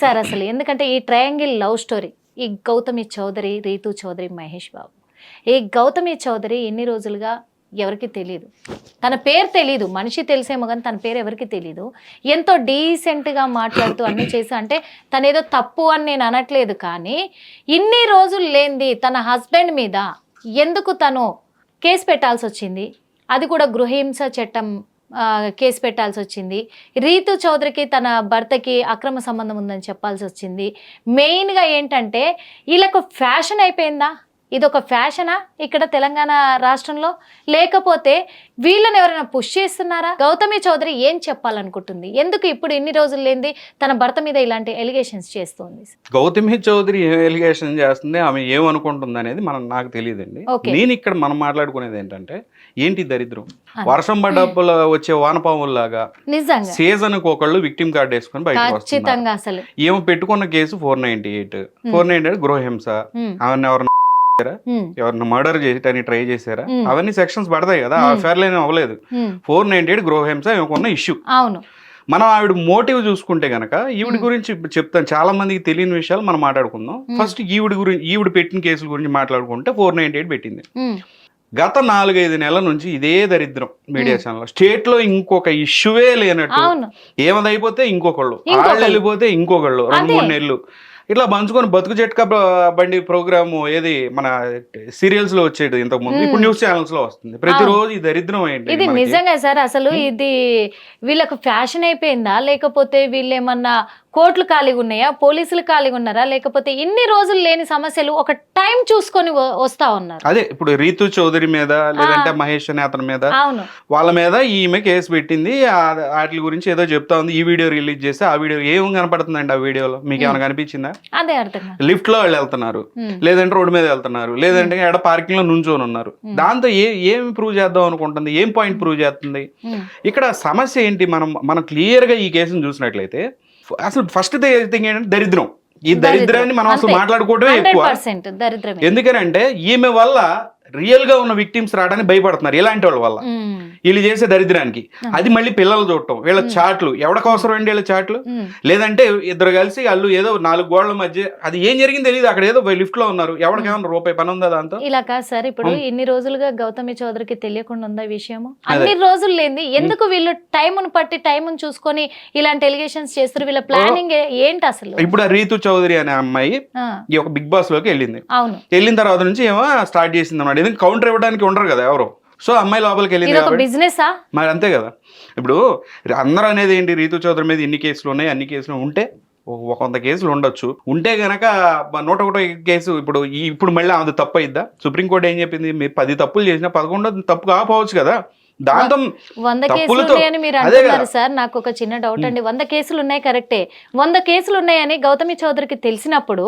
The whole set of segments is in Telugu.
సార్ అసలు ఎందుకంటే ఈ ట్రయాంగిల్ లవ్ స్టోరీ ఈ గౌతమి చౌదరి రీతు చౌదరి మహేష్ బాబు ఈ గౌతమి చౌదరి ఎన్ని రోజులుగా ఎవరికి తెలియదు తన పేరు తెలీదు మనిషి తెలిసేమో కానీ తన పేరు ఎవరికి తెలీదు. ఎంతో డీసెంట్గా మాట్లాడుతూ అన్ని చేసి అంటే తను ఏదో తప్పు అని నేను అనట్లేదు కానీ ఇన్ని రోజులు లేనిది తన హస్బెండ్ మీద ఎందుకు తను కేసు పెట్టాల్సి వచ్చింది? అది కూడా గృహహింస చట్టం కేసు పెట్టాల్సి వచ్చింది రీతు చౌదరికి తన భర్తకి అక్రమ సంబంధం ఉందని చెప్పాల్సి వచ్చింది మెయిన్గా ఏంటంటే వీళ్ళకు ఫ్యాషన్ అయిపోయిందా? ఇది ఒక ఫ్యాషనా? ఇక్కడ తెలంగాణ రాష్ట్రంలో? లేకపోతే వీళ్ళని ఎవరైనా పుష్ చేస్తున్నారా? గౌతమి చౌదరి ఏం చెప్పాలనుకుంటుంది? ఎందుకు ఇప్పుడు ఇన్ని రోజులు లేనిది తన భర్త మీద ఇలాంటి ఎలిగేషన్స్ చేస్తుంది? గౌతమి చౌదరి ఏ ఎలిగేషన్ చేస్తుంది? ఆమె ఏమనుకుంటుంది అనేది మనం నాకు తెలియదండి. నేను ఇక్కడ మనం మాట్లాడుకునేది ఏంటంటే ఏంటి దరిద్రం. వర్షం పడ్డప్పుడు వచ్చే వానపాముల్లాగా నిజంగా. సీజన్కి ఒకళ్ళు విక్టిమ్ కార్డ్ వేసుకొని బయటకు వస్తున్నారు. ఖచ్చితంగా అసలు. ఏమో పెట్టుకున్న case four ninety eight four ninety eight గృహహింస. ఉమ్, ఆమెను ఎవరిని మర్డర్ చేయటానికి ట్రై చేశారా. అవన్నీ సెక్షన్స్ పడతాయి కదా. ఆ ఫేర్ లైన్ అవ్వలేదు. ఫోర్ నైన్టీ ఎయిట్ గృహహింస ఉన్న ఇష్యూ అవును. మనం ఆవిడ మోటివ్ చూసుకుంటే గనక ఈవిడ. గురించి చెప్తాను. చాలా మందికి తెలియని విషయాలు మనం మాట్లాడుకుందాం. ఫస్ట్ ఈవిడ గురించి ఈవిడ పెట్టిన కేసుల గురించి మాట్లాడుకుంటే ఫోర్ నైన్టీ ఎయిట్ పెట్టింది గత నాలుగైదు నెలల నుంచి ఇదే దరిద్రం మీడియా ఛానల్ స్టేట్లో ఇంకొక ఇష్యూవే లేనట్టు అవును. ఏమదైపోతే ఇంకొకళ్ళు. వాళ్ళు వెళ్ళిపోతే ఇంకొకళ్ళు. రెండు. మూడు నెలలు. ఇట్లా పంచుకొని బతుకు జట్కా బ- బండి ప్రోగ్రాము ఏది మన సీరియల్స్లో వచ్చేది ఇంతకు ముందు. ఇప్పుడు న్యూస్ ఛానల్స్లో వస్తుంది. ప్రతిరోజు ఈ దరిద్రం ఏంటి ఇది? నిజంగా సార్ అసలు ఇది వీళ్ళకు ఫ్యాషన్ అయిపోయిందా? లేకపోతే వీళ్ళు ఏమన్నా కోర్టులు ఖాళీగా ఉన్నాయా? పోలీసులు ఖాళీగా ఉన్నారా? లేకపోతే ఇన్ని రోజులు లేని సమస్యలు ఒక టైం చూసుకొని వస్తా ఉన్నారు. అదే ఇప్పుడు రీతు చౌదరి మీద లేదంటే మహేష్ అనే అతని మీద అవును. వాళ్ళ మీద ఈమె కేసు పెట్టింది. వాటి గురించి ఏదో చెప్తా ఉంది. ఈ వీడియో రిలీజ్ చేస్తే ఆ వీడియో ఏం కనపడుతుందండి ఆ వీడియోలో? మీకు ఏమైనా కనిపించిందా? అదే అర్థం. లిఫ్ట్లో వాళ్ళు వెళ్తున్నారు. లేదంటే రోడ్డు మీద వెళ్తున్నారు. లేదంటే ఎక్కడ పార్కింగ్లో నుంచొని ఉన్నారు. దాంతో ఏ ఏం ప్రూవ్ చేద్దాం అనుకుంటుంది? ఏం పాయింట్ ప్రూవ్ చేస్తుంది? ఇక్కడ సమస్య ఏంటి? మనం మనం క్లియర్గా ఈ కేసును చూసినట్లయితే అసలు ఫస్ట్ థింగ్ ఏంటంటే దరిద్రం. ఈ దరిద్రాన్ని మనం అసలు. మాట్లాడుకోవడమే ఎక్కువ. ఎందుకనంటే ఈమె వల్ల రియల్గా ఉన్న విక్టిమ్స్ రావడానికి భయపడుతున్నారు ఇలాంటి వాళ్ళ వల్ల. వీళ్ళు చేసే దరిద్రానికి. అది. మళ్ళీ పిల్లలు చూడటం. వీళ్ళ చాట్లు. అవసరం అండి వీళ్ళ చాట్లు? లేదంటే ఇద్దరు కలిసి వాళ్ళు ఏదో నాలుగు గోడల మధ్య అది ఏం జరిగింది తెలియదు అక్కడ ఏదో లిఫ్ట్లో ఉన్నారు. ఎవరికేమన్నా రూపాయి పని ఉందా దాంతో? ఇలా కాదు సార్ ఇప్పుడు. ఇన్ని రోజులుగా గౌతమి చౌదరికి తెలియకుండా ఉందా విషయము? అన్ని రోజులు లేని ఎందుకు వీళ్ళు టైమును పట్టి టైమును చూసుకొని ఇలాంటి ఎలిగేషన్స్ చేస్తారు? వీళ్ళ ప్లానింగ్ ఏంటి అసలు? ఇప్పుడు ఆ రీతు చౌదరి అనే అమ్మాయి ఈ ఒక బిగ్ బాస్లోకి వెళ్ళింది. అవును. వెళ్ళిన తర్వాత నుంచి ఏమో స్టార్ట్ చేసింది అన్నమాట ఎందుకంటే కౌంటర్ ఇవ్వడానికి ఉండరు కదా ఎవరు? సో అమ్మాయి లోపలికి వెళ్ళింది బిజినెసా? మరి అంతే కదా. ఇప్పుడు అందరూ అనేది ఏంటి రీతు చౌదరి మీద ఇన్ని కేసులు ఉన్నాయి అన్ని కేసులు ఉంటే ఒక వంద కేసులు ఉండొచ్చు. ఉంటే గనక నూట ఒకటో కేసు ఇప్పుడు ఇప్పుడు మళ్ళీ అది తప్పు అయిద్దా? సుప్రీంకోర్టు ఏం చెప్పింది? మీరు పది తప్పులు చేసినా పదకొండో తప్పు కాకపోవచ్చు కదా. దాంతో వంద కేసులు ఉన్నాయని మీరు అంటున్నారు. సార్. నాకు ఒక చిన్న డౌట్ అండి. వంద కేసులు ఉన్నాయి కరెక్టే. వంద కేసులు ఉన్నాయని గౌతమి చౌదరికి తెలిసినప్పుడు.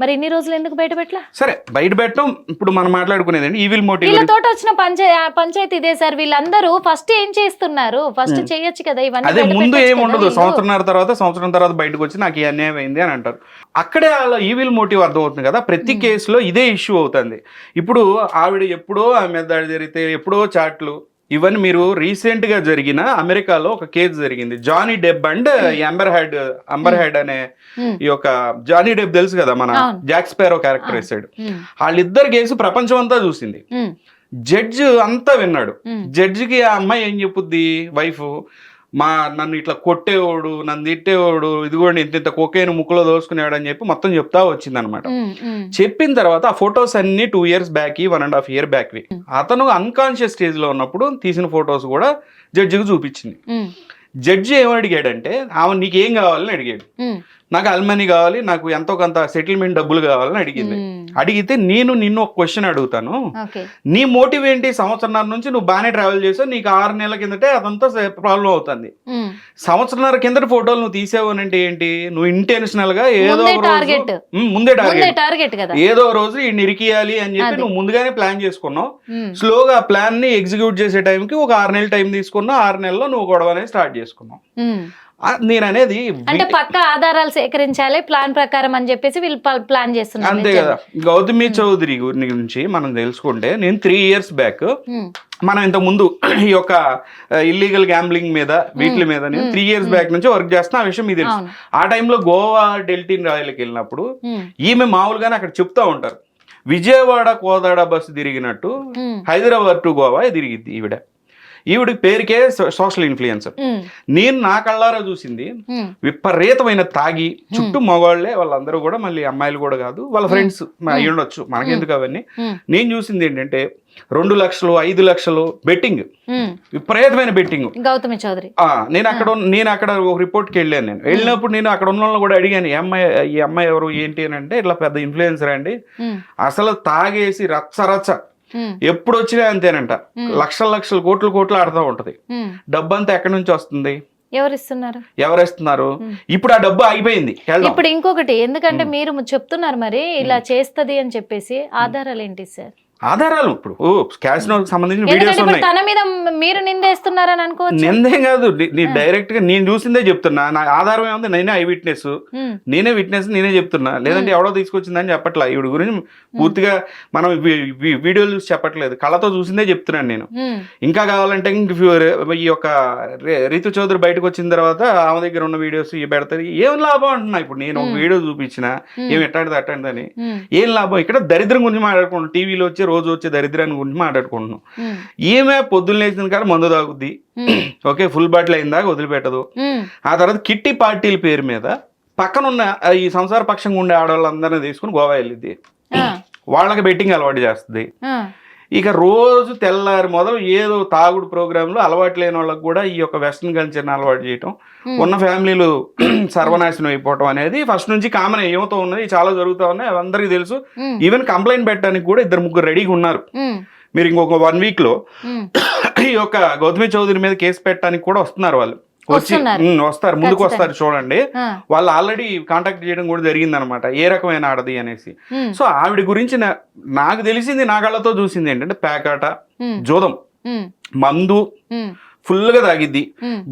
మరి ఇన్ని రోజులు ఎందుకు బయట పెట్టలా? సరే బయట పెట్టడం ఇప్పుడు మనం మాట్లాడుకునేది ఈవిల్ మోటివ్ వీళ్ళతో వచ్చిన పంచాయ పంచాయతీ ఇదే సార్. వీళ్ళందరూ ఫస్ట్ ఏం చేస్తున్నారు? ఫస్ట్ చేయొచ్చు కదా ఇవన్నీ అదే ముందు ఏమి ఉండదు వీళ్ళు. సంవత్సరంన్నర తర్వాత సంవత్సరం తర్వాత బయటకు వచ్చి నాకు ఈ అన్యాయం అయింది అని అంటారు. అక్కడే వాళ్ళ ఈవిల్ మోటివ్ అర్థమవుతుంది కదా. ప్రతి కేసులో ఇదే ఇష్యూ అవుతుంది. ఇప్పుడు ఆవిడ ఎప్పుడో ఆమె దాడి జరిగితే ఎప్పుడో చాట్లు ఇవన్నీ మీరు రీసెంట్గా జరిగిన అమెరికాలో ఒక కేసు జరిగింది. Johnny Depp and Amber Heard Amber Heard అనే ఈ యొక్క జానీ డెబ్ తెలుసు కదా మన. జాక్ స్పారో క్యారెక్టర్ వేసాడు. వాళ్ళిద్దరు కేసు ప్రపంచం అంతా చూసింది జడ్జ్ అంతా విన్నాడు. జడ్జికి ఆ అమ్మాయి ఏం చెప్పుద్ది? వైఫ్. మా నన్ను ఇట్లా కొట్టేవాడు నన్ను తిట్టేవాడు ఇదిగోండి ఇంత ఇంత కొకేను ముక్కులో దోసుకునేవాడు అని చెప్పి మొత్తం చెప్తా వచ్చిందనమాట చెప్పిన తర్వాత ఆ ఫొటోస్ అన్ని two years back one and half year back అతను అన్కాన్షియస్ స్టేజ్లో ఉన్నప్పుడు తీసిన ఫొటోస్ కూడా జడ్జికి చూపించింది. జడ్జి ఏమని అడిగాడంటే ఆమె నీకు ఏం కావాలని అడిగాడు. నాకు అల్మనీ కావాలి నాకు ఎంతో కొంత సెటిల్మెంట్ డబ్బులు కావాలని అడిగింది. అడిగితే నేను నిన్ను ఒక క్వశ్చన్ అడుగుతాను. నీ మోటివ్ ఏంటి? సంవత్సరంన్నర నుంచి నువ్వు బాగానే ట్రావెల్ చేసావు నీకు ఆరు నెలల కిందటే అదంతా ప్రాబ్లం అవుతుంది. సంవత్సరంన్నర కిందటి ఫోటోలు నువ్వు తీసావు అని అంటే ఏంటి? నువ్వు ఇంటెన్షనల్గా ఏదో ముందే. ఉమ్, ముందే ముందే టార్గెట్ టార్గెట్ కదా. ఏదో రోజు ఈ నిరికియాలి అని చెప్పి అదే. నువ్వు ముందుగానే ప్లాన్ చేసుకున్నావు. ఉమ్, స్లోగా ఆ ప్లాన్ని ఎగ్జిక్యూట్ చేసే టైంకి ఒక ఆరు నెలలు టైం తీసుకున్నావు. ఆరు నెలల్లో నువ్వు గొడవ అనేది స్టార్ట్ చేసుకున్నావు. ఉమ్, నేను అనేది అంటే పక్క ఆధారాలు సేకరించాలి ప్లాన్ ప్రకారం అని చెప్పేసి వీళ్ళు ప్లాన్ చేస్తున్నారు. అంతే కదా. గౌతమి చౌదరి గురి- గురించి మనం తెలుసుకుంటే నేను త్రీ ఇయర్స్ బ్యాక్ మనం ఇంత ముందు ఈ యొక్క ఇల్లీగల్ గ్యాంబ్లింగ్ మీద వీటి మీద నేను త్రీ ఇయర్స్ బ్యాక్ నుంచి వర్క్ చేస్తున్నా ఆ విషయం మీకు తెలుసు. ఆ టైంలో గోవా డెల్టిన్ రాయలకి వెళ్ళినప్పుడు ఉమ్, ఈమె మామూలుగానే అక్కడ చెప్తా ఉంటారు. విజయవాడ కోదాడ బస్సు తిరిగినట్టు ఉమ్, హైదరాబాద్ టు గోవా తిరిగిద్ది ఈవిడ. ఈవిడ పేరుకే సోషల్ ఇన్ఫ్లుయెన్సర్. నేను నా కళ్ళారా చూసింది విపరీతమైన తాగి చుట్టూ మగవాళ్ళే వాళ్ళందరూ కూడా మళ్ళీ అమ్మాయిలు కూడా కాదు వాళ్ళ ఫ్రెండ్స్ ఉండొచ్చు మనకెందుకు అవన్నీ. నేను చూసింది ఏంటంటే రెండు లక్షలు ఐదు లక్షలు బెట్టింగ్. విపరీతమైన బెట్టింగ్. గౌతమి చౌదరి. నేను అక్కడ నేను అక్కడ ఒక రిపోర్ట్కి వెళ్ళాను నేను. వెళ్ళినప్పుడు నేను అక్కడ ఉన్న వాళ్ళని కూడా అడిగాను ఈ అమ్మాయి ఈ అమ్మాయి ఎవరు ఏంటి? అని అంటే ఇట్లా పెద్ద ఇన్ఫ్లుయెన్సర్ అండి. అసలు తాగేసి రచ్చ రచ్చ ఎప్పుడు వచ్చినా అంతేనంట. లక్షల లక్షల కోట్లు కోట్లు ఆడుతూ ఉంటది. ఉమ్. డబ్బంతా ఎక్కడి నుంచి వస్తుంది? ఎవరు ఇస్తున్నారు ఎవరు ఇస్తున్నారు ఇప్పుడు ఆ డబ్బు ఆగిపోయింది. వెళ్దాం. ఇప్పుడు ఇంకొకటి ఎందుకంటే మీరు చెప్తున్నారు మరి ఇలా చేస్తది అని చెప్పేసి ఆధారాలు ఏంటి సార్? ఆధారాలు ఇప్పుడు. క్యాసినో సంబంధించిన వీడియోస్ ఉన్నాయి. తన మీద మీరు నిందేస్తున్నారని అనుకోవచ్చు. నిందేం కాదు. నీ- నీ డైరెక్ట్గా నేను చూసిందే చెప్తున్నా. నా ఆధారం ఏముంది? నేనే ఐ విట్నెస్. నేనే విట్నెస్ నేనే చెప్తున్నా. లేదంటే ఎవడో తీసుకొచ్చిందని చెప్పట్లా. ఈవిడ గురించి పూర్తిగా మనం వీడియోలు చూసి చెప్పట్లేదు. కళ్ళతో చూసిందే చెప్తున్నాను నేను. ఇంకా కావాలంటే ఈ యొక్క రీతు చౌదరి బయటకు వచ్చిన తర్వాత ఆమె దగ్గర ఉన్న వీడియోస్ ఇవి పెడతారు. ఏం లాభం అంటున్నా ఇప్పుడు నేను ఒక వీడియో చూపించిన ఏం ఎట్టాడిది అట్టండి ఉమ్, ఏం లాభం? ఇక్కడ దరిద్రం గురించి మాట్లాడుకుంటున్నాం. టీవీలో వచ్చే రోజు వచ్చే దరిద్రాన్ని గురించి మాట్లాడుకుంటున్నాం. ఈమె పొద్దున్న లేచిన కాడ మందు తాగుద్ది. ఓకే ఫుల్ బాటిల్ అయిన దాకా వదిలిపెట్టదు. ఆ తర్వాత కిట్టి పార్టీల పేరు మీద పక్కనున్న ఆ ఈ సంసార పక్షంగా ఉండే ఆడవాళ్ళందరినీ తీసుకుని గోవా వెళ్ళిద్ది. వాళ్ళకి బెట్టింగ్ అలవాటు చేస్తుంది. ఇక రోజు తెల్లారి మొదలు ఏదో తాగుడు ప్రోగ్రాంలో అలవాటు లేని వాళ్ళకి కూడా ఈ యొక్క వెస్ట్రన్ కల్చర్ని అలవాటు చేయటం. ఉన్న ఫ్యామిలీలు సర్వనాశనం అయిపోవటం అనేది ఫస్ట్ నుంచి కామన్ ఏమవుతూ ఉన్నది చాలా జరుగుతూ ఉన్నాయి అవి అందరికీ తెలుసు. ఈవెన్ కంప్లైంట్ పెట్టడానికి కూడా ఇద్దరు ముగ్గురు రెడీగా ఉన్నారు. మీరు ఇంకొక వన్ వీక్లో ఉమ్, ఈ యొక్క గౌతమి చౌదరి మీద కేసు పెట్టడానికి కూడా వస్తున్నారు వాళ్ళు. వచ్చి వస్తారు ముందుకు వస్తారు చూడండి. వాళ్ళు ఆల్రెడీ కాంటాక్ట్ చేయడం కూడా జరిగింది అనమాట ఏ రకమైన ఆడది అనేసి. సో ఆవిడ గురించి నాకు తెలిసింది నా కళ్ళతో చూసింది ఏంటంటే పేకాట జోదం. మందు ఫుల్గా తాగిద్ది.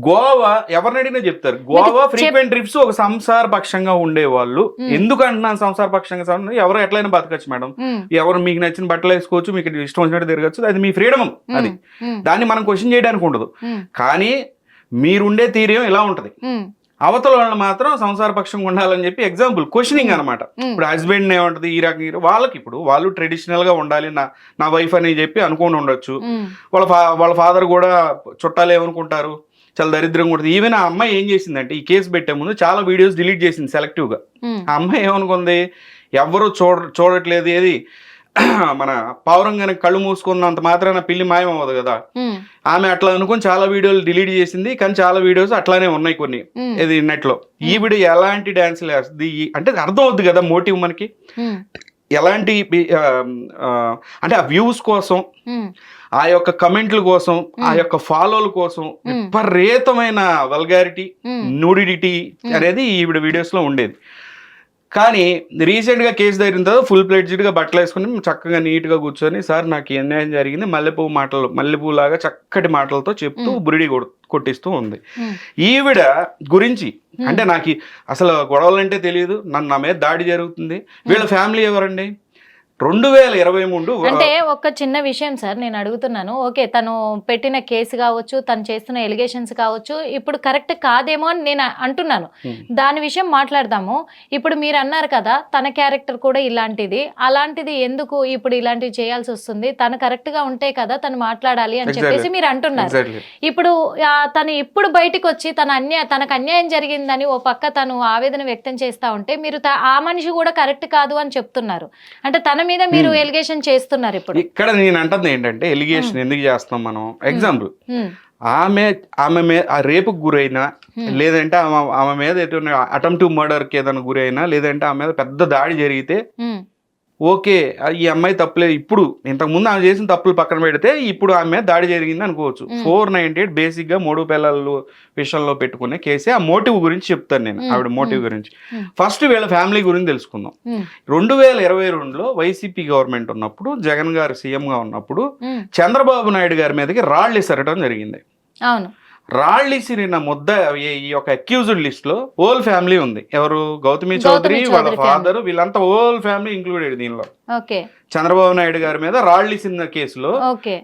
గోవా ఎవరిని అడిగినా చెప్తారు. గోవా ఫ్రీక్వెంట్ ట్రిప్స్ ఒక సంసార పక్షంగా ఉండేవాళ్ళు. ఎందుకు అంటున్నాను సంసార పక్షంగా? ఎవరు ఎట్లయినా బతకచ్చు మేడం. ఎవరు మీకు నచ్చిన బట్టలు వేసుకోవచ్చు మీకు ఇష్టం వచ్చినట్టు తిరగచ్చు అది మీ ఫ్రీడమ్ అది. దాన్ని మనం క్వశ్చన్ చేయడానికి ఉండదు. కానీ మీరుండే తీరేం ఇలా ఉంటది. అవతల వాళ్ళు మాత్రం సంసార పక్షంగా ఉండాలని చెప్పి ఎగ్జాంపుల్ క్వశ్చనింగ్ అనమాట. ఇప్పుడు హస్బెండ్ ఏమంటది ఈ రకం. వాళ్ళకి ఇప్పుడు వాళ్ళు ట్రెడిషనల్గా ఉండాలి నా నా వైఫ్ అని చెప్పి అనుకుని ఉండొచ్చు. వాళ్ళ వాళ్ళ ఫాదర్ కూడా చుట్టాలు ఏమనుకుంటారు చాలా దరిద్రంగా ఉంటుంది. ఈవెన్ ఆ అమ్మాయి ఏం చేసిందంటే ఈ కేసు పెట్టే ముందు చాలా వీడియోస్ డిలీట్ చేసింది సెలెక్టివ్గా. ఆ అమ్మాయి ఏమనుకుంది ఎవరు చూడ చూడట్లేదు ఏది? మన పావురంగానే కళ్ళు మూసుకున్నంత మాత్రాన పిల్లి మాయం అవ్వదు కదా ఆమె అట్లా అనుకుని చాలా వీడియోలు డిలీట్ చేసింది కానీ చాలా వీడియోస్ అట్లానే ఉన్నాయి కొన్ని. ఇది నెట్లో ఈవిడ ఎలాంటి డాన్సులు వేస్తుంది? ఈ- అంటే అర్థం అవుద్ది కదా మోటివ్ మనకి. ఎలాంటి అంటే ఆ వ్యూస్ కోసం ఆ యొక్క కమెంట్ల కోసం ఆ యొక్క ఫాలోల కోసం విపరీతమైన వల్గారిటీ నూడిడిటీ అనేది ఈవిడ వీడియోస్లో ఉండేది. కానీ రీసెంట్గా కేసు దగ్గర తర్వాత ఫుల్ ప్లేట్జెడ్గా బట్టలు వేసుకుని చక్కగా నీట్గా కూర్చొని సార్ నాకు అన్యాయం జరిగింది. మల్లెపువ్వు మాటలు మల్లెపువ్వు లాగా చక్కటి మాటలతో చెప్తూ బురిడి కొట్టిస్తూ ఉంది. ఈవిడ గురించి అంటే నాకు అసలు గొడవలంటే తెలియదు నన్ను నా మీద దాడి జరుగుతుంది. వీళ్ళ ఫ్యామిలీ ఎవరండి? రెండు వేల ఇరవై మూడు అంటే ఒక చిన్న విషయం సార్ నేను అడుగుతున్నాను. ఓకే తను పెట్టిన కేసు కావచ్చు తను చేస్తున్న ఎలిగేషన్స్ కావచ్చు ఇప్పుడు కరెక్ట్ కాదేమో అని నేను అంటున్నాను. Hmm. దాని విషయం మాట్లాడదాము. ఇప్పుడు మీరు అన్నారు కదా తన క్యారెక్టర్ కూడా ఇలాంటిది. అలాంటిది ఎందుకు ఇప్పుడు ఇలాంటివి చేయాల్సి వస్తుంది? తను కరెక్ట్గా ఉంటే కదా తను మాట్లాడాలి అని. చెప్పేసి మీరు అంటున్నారు. ఇప్పుడు తను ఇప్పుడు బయటికి వచ్చి తన అన్యాయ తనకు అన్యాయం జరిగిందని ఓ పక్క తను ఆవేదన వ్యక్తం చేస్తా ఉంటే మీరు ఆ మనిషి కూడా కరెక్ట్ కాదు అని చెప్తున్నారు. అంటే తన మీద మీరు ఎలిగేషన్ చేస్తున్నారు ఇప్పుడు? ఇక్కడ నేను అంటుంది ఏంటంటే ఎలిగేషన్ ఎందుకు చేస్తాం మనం? ఎగ్జాంపుల్ ఉమ్, ఆమె ఆమె మీద ఆ రేపుకు గురైనా లేదంటే ఆమె ఆమె మీద ఎటువంటి అటెంప్టివ్ మర్డర్కి ఏదైనా గురైనా లేదంటే ఆమె మీద పెద్ద దాడి జరిగితే ఓకే ఈ అమ్మాయి తప్పులేదు ఇప్పుడు ఇంతకుముందు ఆమె చేసిన తప్పులు పక్కన పెడితే ఇప్పుడు ఆమె మీద దాడి జరిగింది అనుకోవచ్చు. ఫోర్ నైన్టీ ఎయిట్ బేసిక్గా మూడు పిల్లలు విషయంలో పెట్టుకునే కేసే. ఆ మోటివ్ గురించి చెప్తాను నేను ఆవిడ మోటివ్ గురించి. ఫస్ట్ వీళ్ళ ఫ్యామిలీ గురించి తెలుసుకుందాం. రెండు వేల ఇరవై రెండులో వైసీపీ గవర్నమెంట్ ఉన్నప్పుడు జగన్ గారు సీఎం గా ఉన్నప్పుడు చంద్రబాబు నాయుడు గారి మీదకి రాళ్ళు ఇసరటం జరిగింది. అవును. రాళ్ళిసిరిన ముద్ద ఈ- యొక్క అక్యూజ్డ్ లిస్ట్లో ఓల్ ఫ్యామిలీ ఉంది. ఎవరు? గౌతమి చౌదరి వాళ్ళ ఫాదర్ వీళ్ళంతా ఓల్ ఫ్యామిలీ ఇంక్లూడెడ్ దీనిలో. చంద్రబాబు నాయుడు గారి మీద రాళ్ళిసిన కేసులో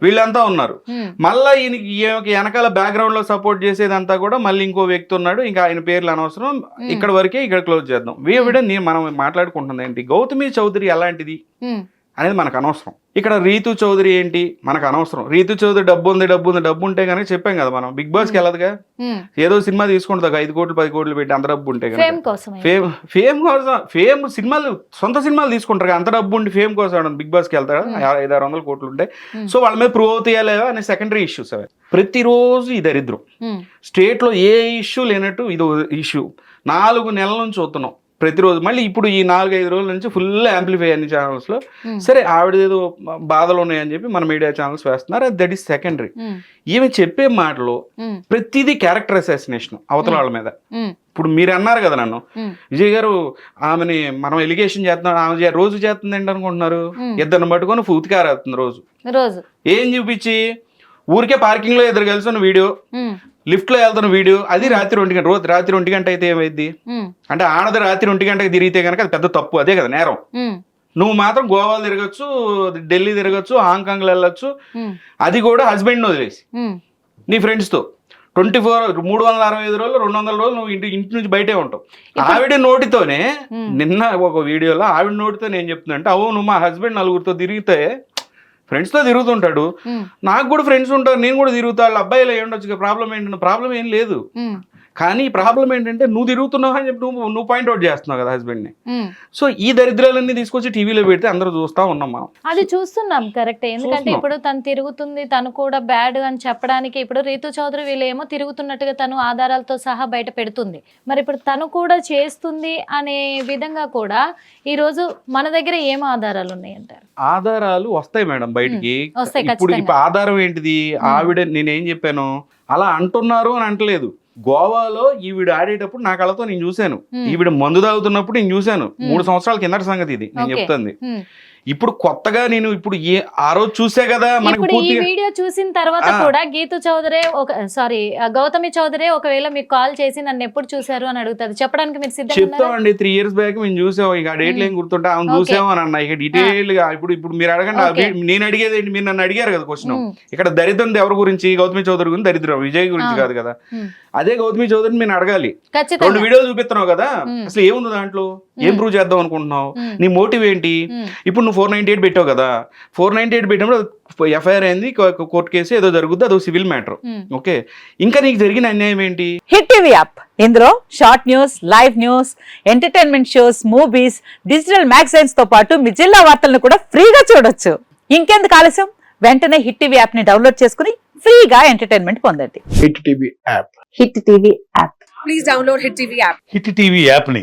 వీళ్ళంతా ఉన్నారు. మళ్ళా ఈయనకి వెనకాల బ్యాక్గ్రౌండ్లో సపోర్ట్ చేసేదంతా కూడా మళ్ళీ ఇంకో వ్యక్తి ఉన్నాడు. ఇంకా ఆయన పేర్లు అనవసరం. ఇక్కడ వరకే ఇక్కడ క్లోజ్ చేద్దాం. వీవిడ నేను మనం మాట్లాడుకుంటుంది ఏంటి? గౌతమి చౌదరి ఎలాంటిది? అనేది మనకు అనవసరం. ఇక్కడ రీతు చౌదరి ఏంటి? మనకు అనవసరం. రీతు చౌదరి డబ్బు ఉంది డబ్బు ఉంది డబ్బు ఉంటే కనుక చెప్పాం కదా మనం. బిగ్ బాస్కి వెళ్ళదుగా. ఏదో సినిమా తీసుకుంటుంది ఒక ఐదు కోట్లు పది కోట్లు పెట్టి అంత డబ్బు ఉంటే ఫేమ్ కోసం ఫేమ్ ఫేమ్ కోసం ఫేమ్ సినిమాలు సొంత సినిమాలు తీసుకుంటారు అంత డబ్బు ఉండి ఫేమ్ కోసం బిగ్ బాస్కి వెళ్తాడు? ఐదు ఆరు వందల కోట్లు ఉంటాయి. సో వాళ్ళ మీద ప్రూవ్ అవుతాయా అనే సెకండరీ ఇష్యూస్ అవి. ప్రతిరోజు ఈ దరిద్రం. స్టేట్లో ఏ ఇష్యూ లేనట్టు ఇది ఇష్యూ. నాలుగు నెలల నుంచి చూస్తున్నాం. ప్రతిరోజు మళ్ళీ ఇప్పుడు ఈ నాలుగు ఐదు రోజుల నుంచి ఫుల్ యాంప్లిఫై అన్ని ఛానల్స్లో Hmm. సరే ఆవిడ ఏదో బాధలు ఉన్నాయని చెప్పి మన మీడియా ఛానల్స్ వేస్తున్నారు. దట్ ఈస్ సెకండరీ ఈమె చెప్పే మాటలో ఉమ్, ప్రతిదీ క్యారెక్టర్ అసాసినేషన్ అవతల వాళ్ళ మీద. ఇప్పుడు మీరు అన్నారు కదా నన్ను. విజయ్ గారు ఆమెని మనం ఎలిగేషన్ చేస్తున్నాం ఆమె రోజు చేస్తుంది ఏంటి అనుకుంటున్నారు? Hmm. ఇద్దరిని పట్టుకొని ఫూతికారేస్తుంది రోజు. రోజు. ఏం చూపించి? ఊరికే పార్కింగ్లో ఇద్దరు కలిసి ఉన్న వీడియో లిఫ్ట్లో వెళ్తున్న వీడియో అది రాత్రి ఒంటి గంట రోజు రాత్రి ఒంటి గంట అయితే ఏమైంది అంటే ఆడది రాత్రి ఒంటి గంటకి తిరిగితే కనుక అది పెద్ద తప్పు అదే కదా నేరం. నువ్వు మాత్రం గోవాలో తిరగచ్చు ఢిల్లీ తిరగచ్చు హాంకాంగ్లో వెళ్ళొచ్చు అది కూడా హస్బెండ్ వదిలేసి. నీ ఫ్రెండ్స్తో ట్వంటీ ఫోర్ మూడు వందల అరవై ఐదు రోజులు రెండు వందల రోజులు నువ్వు ఇంటి ఇంటి నుంచి బయటే ఉంటావు. ఆవిడ నోటితోనే. నిన్న ఒక వీడియోలో ఆవిడ నోటితో నేను చెప్తున్నా అంటే అవును మా హస్బెండ్ నలుగురితో తిరిగితే ఫ్రెండ్స్తో తిరుగుతుంటాడు. నాకు కూడా ఫ్రెండ్స్ ఉంటారు నేను కూడా తిరుగుతా వాళ్ళ అబ్బాయిలో ఏంటొచ్చు ప్రాబ్లం ఏంటంటే ప్రాబ్లం ఏం లేదు. కానీ ప్రాబ్లం ఏంటంటే నువ్వు తిరుగుతున్నావు అని చెప్పి నువ్వు నువ్వు పాయింట్అవుట్ చేస్తున్నావు కదా హస్బెండ్ని. సో ఈ దరిద్రాలన్నీ తీసుకొచ్చి టీవీలో పెడితే అందరూ చూస్తా ఉన్నాం మనం. అది చూస్తున్నాం కరెక్ట్ ఎందుకంటే. ఇప్పుడు తను తిరుగుతుంది తను కూడా బ్యాడ్ అని చెప్పడానికి ఇప్పుడు రీతు చౌదరి వీళ్ళేమో తిరుగుతున్నట్టుగా తను ఆధారాలతో సహా బయట పెడుతుంది. మరి ఇప్పుడు తను కూడా చేస్తుంది అనే విధంగా కూడా ఈ రోజు మన దగ్గర ఏం ఆధారాలు ఉన్నాయి అంటారు? ఆధారాలు వస్తాయి మేడం బయటికి. ఇప్పుడు ఆధారం ఏంటిది? ఆవిడ నేనేం చెప్పాను? అలా అంటున్నారు అని అంటలేదు. గోవాలో ఈవిడ ఆడేటప్పుడు నా కళ్ళతో నేను చూశాను. ఈవిడ మందు తాగుతున్నప్పుడు నేను చూశాను మూడు సంవత్సరాల కిందటి సంగతి ఇది నేను. చెప్తుంది. ఇప్పుడు కొత్తగా నేను ఇప్పుడు ఏ ఆ రోజు చూసే కదా మనకు ఇప్పుడు ఈ పూర్తిగా వీడియో చూసిన తర్వాత. కూడా గీతు చౌదరే ఒక సారీ గౌతమి చౌదరే ఒకవేళ మీకు కాల్ చేసి నన్ను ఎప్పుడు చూసారు అని అడుగుతారు. చెప్పడానికి మీరు సిద్ధంగా ఉన్నారా? చెప్తామండి త్రీ ఇయర్స్ బ్యాక్ మేము చూసాం. ఇక ఆ డేట్లు ఏం గుర్తుంటే అవును Okay. చూసాము అని అన్న. ఇక డీటెయిల్గా ఇప్పుడు ఇప్పుడు మీరు అడగండి. ఆ Okay. వీ- నేను అడిగేది ఏంటి? మీరు నన్ను అడిగారు కదా క్వశ్చన్ ఇక్కడ దరిద్రం ఎవరి గురించి? గౌతమి చౌదరి గురించి దరిద్రం. విజయ్ గురించి ఆ. కాదు కదా. అదే గౌతమి చౌదరిని నేను అడగాలి. రెండు ఖచ్చితంగా వీడియోలు చూపిస్తున్నావు కదా. మ్మ్. అసలు ఏముంది దాంట్లో? ఏం ప్రూవ్ చేద్దాం అనుకుంటున్నావు. నీ మోటివ్ ఏంటి. ఇప్పుడు నువ్వు ఫోర్ నైన్టీ ఎయిట్ పెట్టావు కదా? ఫోర్ నైన్టీ ఎయిట్ పెట్టినప్పుడు ఎఫ్ఐఆర్ అయింది కోర్టు కేసు ఏదో జరుగుద్ది అదో సివిల్ మ్యాటర్. ఓకే? ఇంకా నీకు జరిగిన అన్యాయం ఏంటి? హిట్ టీవీ యాప్ ఇందులో short news live news entertainment shows movies digital మ్యాగజైన్స్తో పాటు మీ జిల్లా వార్తలను కూడా ఫ్రీగా చూడొచ్చు. ఇంకెందుకు ఆలస్యం? వెంటనే హిట్ టీవీ యాప్ని డౌన్లోడ్ చేసుకుని ఫ్రీగా ఎంటర్టైన్మెంట్ పొందండి. Hit TV app Hit TV app please download Hit TV app. Hit TV యాప్ని